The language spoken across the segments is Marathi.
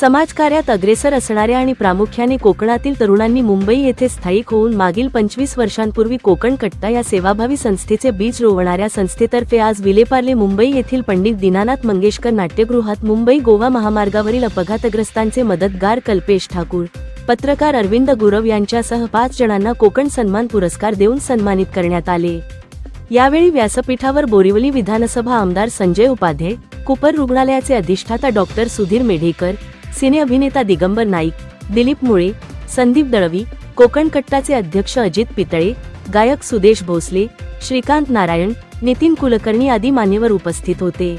समाजकार्यात अग्रेसर असणाऱ्या आणि प्रामुख्याने कोकणातील तरुणांनी मुंबई येथे स्थायिक होऊन मागील पंचवीस वर्षांपूर्वी कोकण कट्टा या सेवाभावी संस्थेचे बीज रोवणाऱ्या संस्थेतर्फे आज विलेपार्ले मुंबई येथील पंडित दीनानाथ मंगेशकर नाट्यगृहात मुंबई गोवा महामार्गावरील अपघातग्रस्तांचे मदतगार कल्पेश ठाकूर पत्रकार अरविंद गुरव यांच्यासह पाच जणांना कोकण सन्मान पुरस्कार देऊन सन्मानित करण्यात आले. यावेळी व्यासपीठावर बोरिवली विधानसभा आमदार संजय उपाध्ये कुपर रुग्णालयाचे अधिष्ठाता डॉक्टर सुधीर मेढेकर सिने अभिनेता दिगंबर नाईक दिलीप मुळे संदीप दळवी कोकण कट्टाचे अध्यक्ष अजित पितळे गायक सुदेश भोसले श्रीकांत नारायण नितीन कुलकर्णी आदी मान्यवर उपस्थित होते.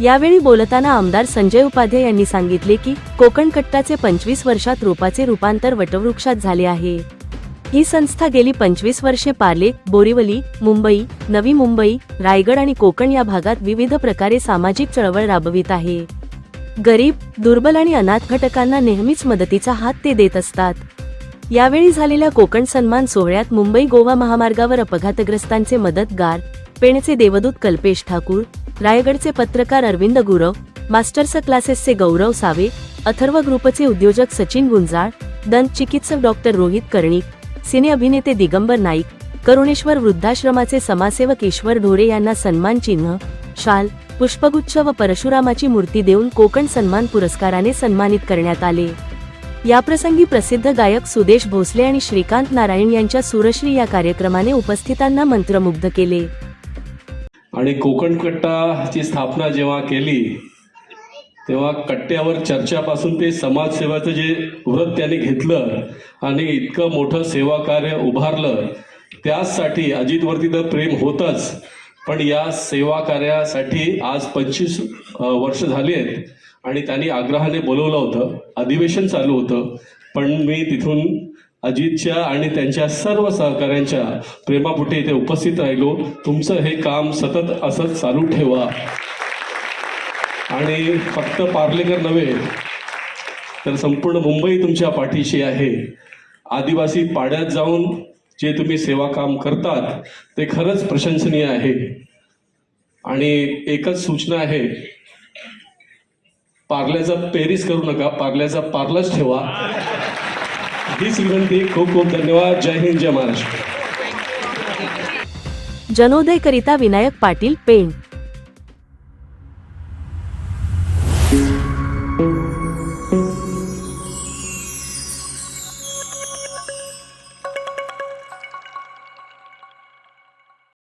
यावेळी बोलताना आमदार संजय उपाध्ये यांनी सांगितले की कोकण कट्टाचे पंचवीस वर्षात रोपाचे रूपांतर वटवृक्षात झाले आहे. ही संस्था गेली पंचवीस वर्षे पार्ले बोरिवली मुंबई नवी मुंबई रायगड आणि कोकण या भागात विविध प्रकारे सामाजिक चळवळ राबवित आहे. गरीब दुर्बल आणि अनाथ घटकांना नेहमीच मदतीचा हात ते देत असतात. यावेळी झालेल्या कोकण सन्मान सोहळ्यात मुंबई गोवा महामार्गावर अपघातग्रस्तांचे मदतगार पेणचे देवदूत कल्पेश ठाकूर रायगडचे पत्रकार अरविंद गुरव मास्टर्स क्लासेसचे गौरव सावे अथर्व ग्रुपचे उद्योजक सचिन गुंजाळ दंत चिकित्सक डॉक्टर रोहित कर्णिक सिने अभिनेते दिगंबर नाईक करुणेश्वर वृद्धाश्रमाचे समाजसेवक ईश्वर ढोरे यांना सन्मान चिन्ह शाल पुष्पगुच्छ व परशुरामाची मूर्ती देऊन कोकण सन्मान पुरस्काराने सन्मानित करण्यात आले. याप्रसंगी प्रसिद्ध गायक सुदेश भोसले आणि श्रीकांत नारायण यांच्या सुरश्री या कार्यक्रमाने उपस्थितांना मंत्रमुग्ध केले. आणि कोकण कट्टाची स्थापना जेव्हा केली तेव्हा कट्ट्यावर चर्चापासून ते समाजसेवाचं जे व्रत त्याने घेतलं आणि इतकं मोठं सेवा कार्य उभारलं त्याचसाठी अजितवरती तर प्रेम होतच. पण या सेवा कार्यासाठी आज पंचवीस वर्ष झाली आहेत. आणि त्यांनी आग्रहाने बोलवलं होतं. अधिवेशन चालू होतं. पण मी तिथून अजितच्या आणि त्यांच्या सर्व सहकाऱ्यांच्या प्रेमापुटे इथे उपस्थित राहिलो. तुमचं हे काम सतत असंच चालू ठेवा. आणि फक्त पार्लेकर नव्हे तर संपूर्ण मुंबई तुमच्या पाठीशी आहे. आदिवासी पाड्यात जाऊन जे तुम्ही सेवा काम करतात ते खरंच प्रशंसनीय आहे. आणि एकच सूचना आहे. पार्ल्याचा पेरिस करू नका पार्ल्याचा पार्लच ठेवा. हीच विनंती खूप खूप धन्यवाद. जय हिंद जय महाराष्ट्र. जनोदय करिता विनायक पाटील पेंट